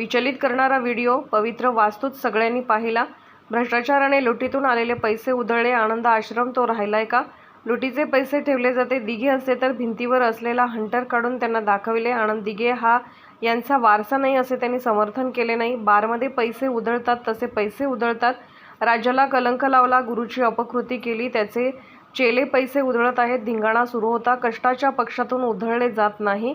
विचलित करणारा व्हिडिओ पवित्र वास्तूत सगळ्यांनी पाहिला. भ्रष्टाचार आणि लुटीतून आलेले पैसे उधळले आनंद आश्रम तो राहिलाय का? लुटीचे पैसे ठेवले जाते दिघे असते तर भिंतीवर असलेला हंटर काढून त्यांना दाखविले. आनंद दिघे हा यांचा वारसा नाही असे त्यांनी समर्थन केले नाही. बारमध्ये पैसे उधळतात तसे पैसे उधळतात. राज्याला कलंक लावला गुरुची अपकृती केली त्याचे चेले पैसे उधळत आहेत. धिंगाणा सुरू होता. कष्टाच्या पक्षातून उधळले जात नाही.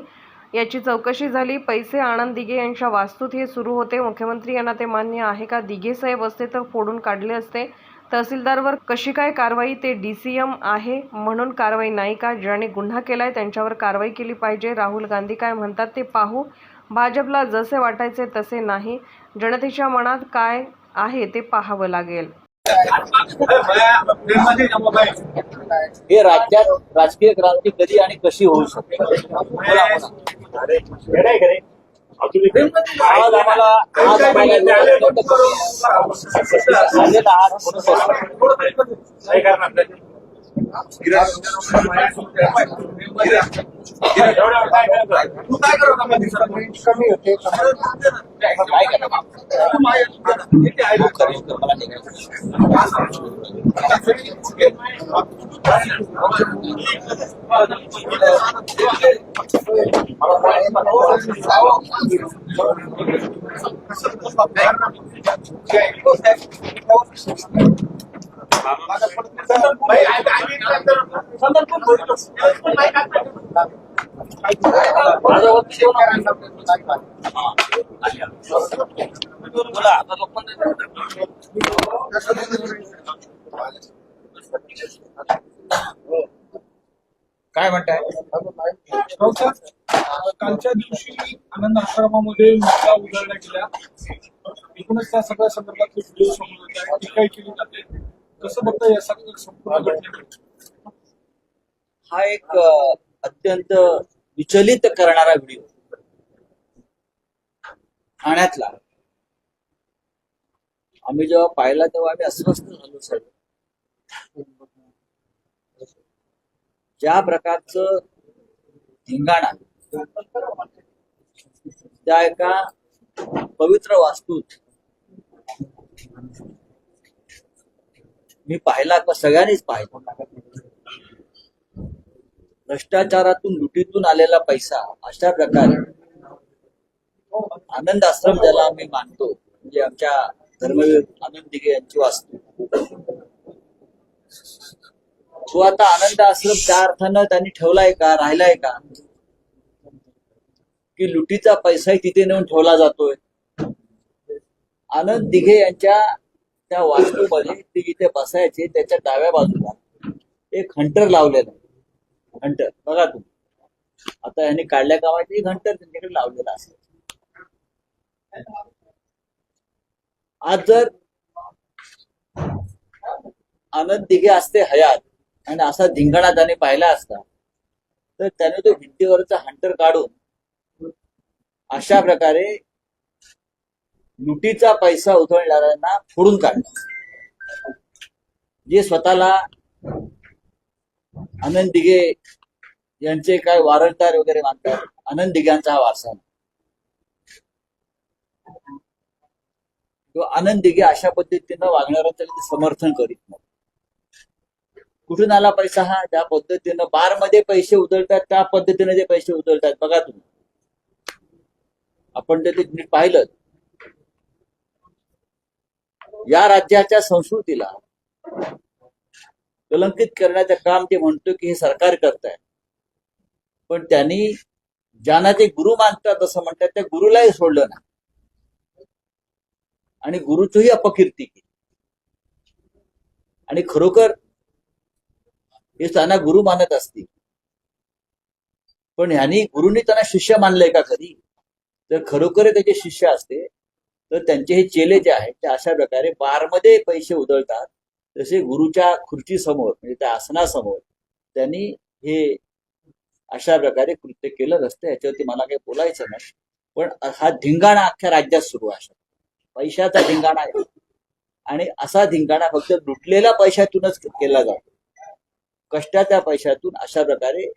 याची चौकशी झाली. पैसे आनंद दिघे यांच्या वास्तूत हे सुरू होते. मुख्यमंत्री यांना ते मान्य आहे का? दिघे साहेब असते तर फोडून काढले असते. तहसीलदारवर कशी काय कारवाई? ते डी सी एम आहे म्हणून कारवाई नाही का? ज्यांनी गुन्हा केलाय त्यांच्यावर कारवाई केली पाहिजे. राहुल गांधी काय म्हणतात ते पाहू. भाजपला जसे वाटायचे तसे नाही. जनतेच्या मनात काय आहे ते पाहावं लागेल. हे राज्यात राजकीय क्रांती कधी आणि कशी होऊ शकते? आज आम्हाला आज आम्हाला आज आम्हाला अत्यंत कमी झालेला आहात म्हणून कमी होते काय करणार? खरेदी कर, मला निघायचं. बोला आता लोकांना काय म्हणताय? कालच्या दिवशी आनंद आश्रमामध्ये मुद्दा उजळल्या गेल्या एकूणच त्या सगळ्या संदर्भात व्हिडिओ समोर टीकाही केली जाते? कसं बघता या सगळ्या संपूर्ण घटनेकडे हा एक अत्यंत विचलित करणारा व्हिडिओ. ठाण्यातला. आम्ही जेव्हा पाहिला तेव्हा आम्ही अस्वस्थ झालो सगळं. ज्या प्रकारचं धिंगाणा त्या एका पवित्र वास्तूत मी पाहिला का सगळ्यांनीच पाहिला. भ्रष्टाचारातून लुटीतून आलेला पैसा अशा प्रकारे आनंद आश्रम ज्याला आम्ही मानतो म्हणजे आमच्या धर्मवीर आनंद दिघे यांची वास्तू. तो आता आनंद आश्रम त्या अर्थानं त्यांनी ठेवलाय का राहिलाय का? की लुटीचा पैसाही तिथे नेऊन ठेवला जातोय. आनंद दिघे यांच्या त्या वास्तूमध्ये ती जिथे बसायची त्याच्या डाव्या बाजूला एक हंटर लावलेला आहे. बघा तुम्ही. आता यांनी काढल्या कामाची हंटर घंटर त्यांच्याकडे लावलेला असेल आज जर आनंद दिघे असते हयात आणि असा धिंगाणा त्याने पाहिला असता तर त्याने तो भिंतीवरचा हंटर काढून अशा प्रकारे लुटीचा पैसा उधळणाऱ्यांना फोडून काढणं. जे स्वतःला आनंद दिघे यांचे काय वारंटार वगैरे मानतात आनंद दिघ्यांचा हा वारसा. तो किंवा आनंद दिघे अशा पद्धतीनं वागणाऱ्यांचं समर्थन करीत नाही. कुठून आला पैसा हा? ज्या पद्धतीनं बारमध्ये पैसे उधळतात त्या पद्धतीने ते पैसे उधळतात. बघा तुम्ही. आपण ते नीट पाहिलं या राज्याच्या संस्कृतीला कलंकित करण्याचं काम ते म्हणतो की हे सरकार करत आहे पण त्यांनी ज्यांना ते गुरु मानतात असं म्हणतात त्या गुरुलाही सोडलं ना आणि गुरुचीही अपकीर्ती केली. आणि खरोखर हे त्यांना गुरु मानत असतील. पण ह्यांनी गुरुनी त्यांना शिष्य मानलंय का कधी? तर खरोखर त्याचे शिष्य असते. तर त्यांचे हे चेले जे आहेत ते अशा प्रकारे बारमध्ये पैसे उधळतात. जसे गुरुच्या खुर्ची समोर म्हणजे त्या आसनासमोर त्यांनी हे अशा प्रकारे कृत्य केलं नसतं. याच्यावरती मला काही बोलायचं नाही. पण हा धिंगाणा अख्ख्या राज्यात सुरू आहे. पैशाचा धिंगाणा आहे. आणि असा धिंगाणा फक्त लुटलेल्या पैशातूनच केला जातो. कष्टाच्या पैशातून अशा प्रकारे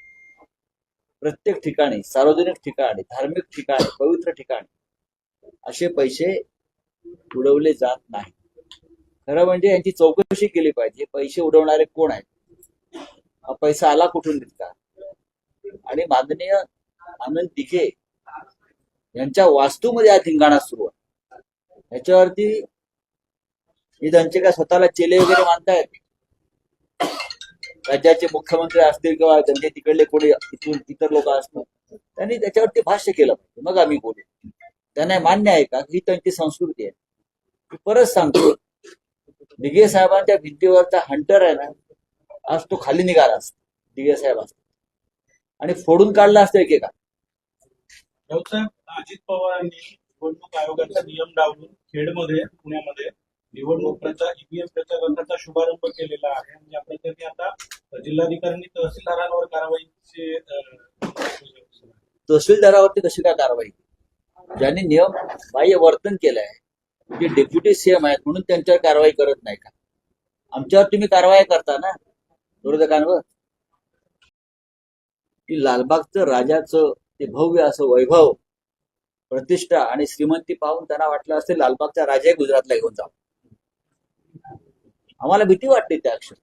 प्रत्येक ठिकाणी सार्वजनिक ठिकाणी धार्मिक ठिकाणी पवित्र ठिकाणी असे पैसे उडवले जात नाही. खरं म्हणजे यांची चौकशी केली पाहिजे. पैसे उडवणारे कोण आहेत? हा पैसा आला कुठून इतका आणि माननीय आनंद दिघे यांच्या वास्तूमध्ये हा धिंगाणा सुरू आहे. ह्याच्यावरती हे त्यांचे काय स्वतःला चेले वगैरे मानतायत? राज्याचे मुख्यमंत्री असतील किंवा त्यांचे तिकडले कोणी इथून इतर लोक असतील त्यांनी त्याच्यावरती भाष्य केलं पाहिजे. मग आम्ही बोलू. त्यांना मान्य आहे का? ही त्यांची संस्कृती आहे. परत सांगतो. दिघे साहेबांच्या भिंतीवरचा हंटर आहे ना आज तो खाली निघाला असतो. दिघे साहेब असतो. आणि फोडून काढला असतो एकेका. अजित पवारांनी निवडणूक आयोगाचा नियम डावलून खेडमध्ये पुण्यामध्ये निवडणूक प्रचार ईव्हीएम शुभारंभ केलेला आहे. आणि या प्रकरणी आता जिल्हाधिकाऱ्यांनी तहसीलदारांवर कारवाईचे तहसीलदारावरती कशी काय कारवाई? ज्यांनी नियम बाह्य वर्तन केलं आहे जे डेप्युटी सीएम आहेत म्हणून त्यांच्यावर कारवाई करत नाही का? आमच्यावर तुम्ही कारवाई करता ना विरोधकांवर? की लालबागचं राजाचं ते भव्य असं वैभव प्रतिष्ठा आणि श्रीमंती पाहून त्यांना वाटलं असेल लालबागचा राजाही गुजरातला घेऊन जाऊ आम्हाला भीती वाटते त्या अक्षर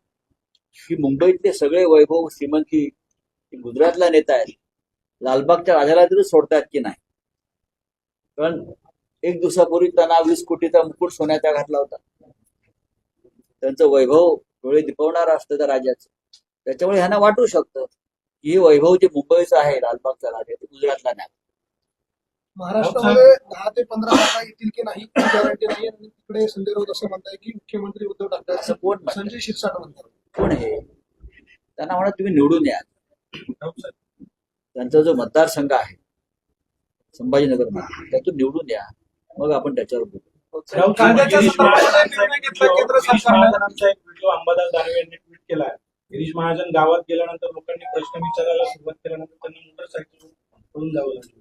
की मुंबईतले सगळे वैभव श्रीमंती गुजरातला नेत आहेत. लालबागच्या राजाला तरी सोडतात की नाही? कारण एक दिवसापूर्वी त्यांना वीस कोटीचा मुकुट सोन्याचा घातला होता. त्यांचं वैभव डोळे दिपवणार असतं त्या राजाचं त्याच्यामुळे ह्यांना वाटू शकतं की हे वैभव जे मुंबईचं आहे लालबागचा राजा ते गुजरातला नाही. महाराष्ट्रामध्ये दहा ते पंधरा जागा येतील की नाही ही गॅरंटी नाही. आणि तिकडे संजय राऊत असं म्हणताय की मुख्यमंत्री उद्धव ठाकरे असं कोण? संजय शिरसाट म्हणतात. कोण हे त्यांना म्हणा तुम्ही निवडून या. त्यांचा जो मतदारसंघ आहे संभाजीनगरमध्ये. त्यातून निवडून या. मग आपण त्याच्यावर बोलू. अंबादास दानवे यांनी ट्विट केला गिरीश महाजन गावात गेल्यानंतर लोकांनी प्रश्न विचारायला सुरुवात केल्यानंतर त्यांना मोटरसायकल जावं लागलं.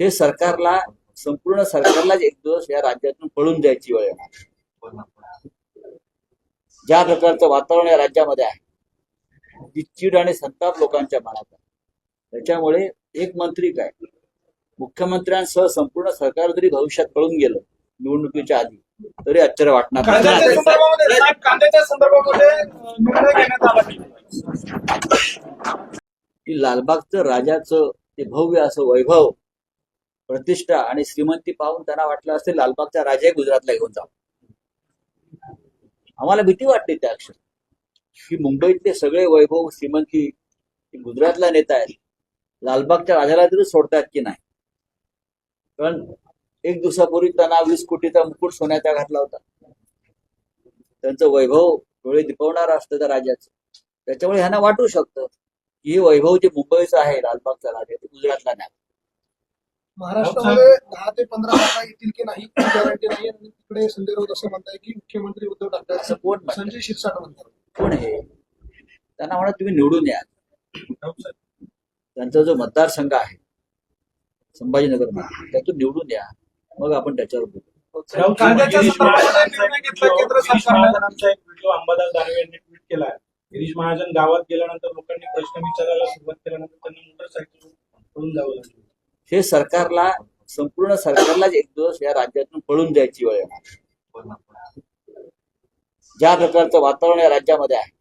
हे सरकारला संपूर्ण सरकारलाच एक दिवस या राज्यातून पळून जायची वेळ ज्या प्रकारचं वातावरण या राज्यामध्ये आहे जी चीड आणि संताप लोकांच्या मनात आहे. त्याच्यामुळे एक मंत्री काय? मुख्यमंत्र्यांसह संपूर्ण सरकार जरी भविष्यात पळून गेलं निवडणुकीच्या आधी तरी आश्चर्य वाटणार कांद्याच्या नाही. संदर्भामध्ये साहेब कांद्याच्या संदर्भामध्ये अं, निर्णय घेण्यात आला की की लालबागचं राजाचं ते भव्य असं वैभव प्रतिष्ठा आणि श्रीमंती पाहून त्यांना वाटलं असेल लालबागचा राजाही गुजरातला घेऊन जाऊ आम्हाला भीती वाटते त्या अक्षर की मुंबईतले सगळे वैभव श्रीमंती गुजरातला नेत आहेत. लालबागच्या राजाला तरी सोडतात की नाही? कारण एक दिवसापूर्वी त्यांना वीस कोटीचा मुकुट सोन्याचा घातला होता. त्यांचं वैभव डोळे दिपवणार असतं त्या राजाचं त्याच्यामुळे ह्यांना वाटू शकतं की हे वैभव जे मुंबईचं आहे लालबागचा राजा ते गुजरातला नाही. महाराष्ट्रामध्ये दहा ते पंधरा जागा येतील की नाही ही गॅरंटी नाही आणि तिकडे संजय राऊत असं म्हणताय की मुख्यमंत्री उद्धव ठाकरे असं कोण? संजय शिरसाट म्हणतात. कोण हे त्यांना म्हणा तुम्ही निवडून या. साहेब त्यांचा जो मतदारसंघ आहे संभाजीनगर त्यातून निवडून या. मग आपण त्याच्यावर बोलू. गिरीश महाजनांचा एक व्हिडिओ- अंबादास दानवे यांनी ट्विट केला आहे. गिरीश महाजन गावात गेल्यानंतर लोकांनी प्रश्न विचारायला सुरुवात केल्यानंतर त्यांना मोटरसायकल पळून जावं लागलं. हे सरकारला संपूर्ण सरकारलाच एक दिवस या राज्यातून पळून जायची वेळ येणार. ज्या प्रकारचं वातावरण या राज्यामध्ये आहे.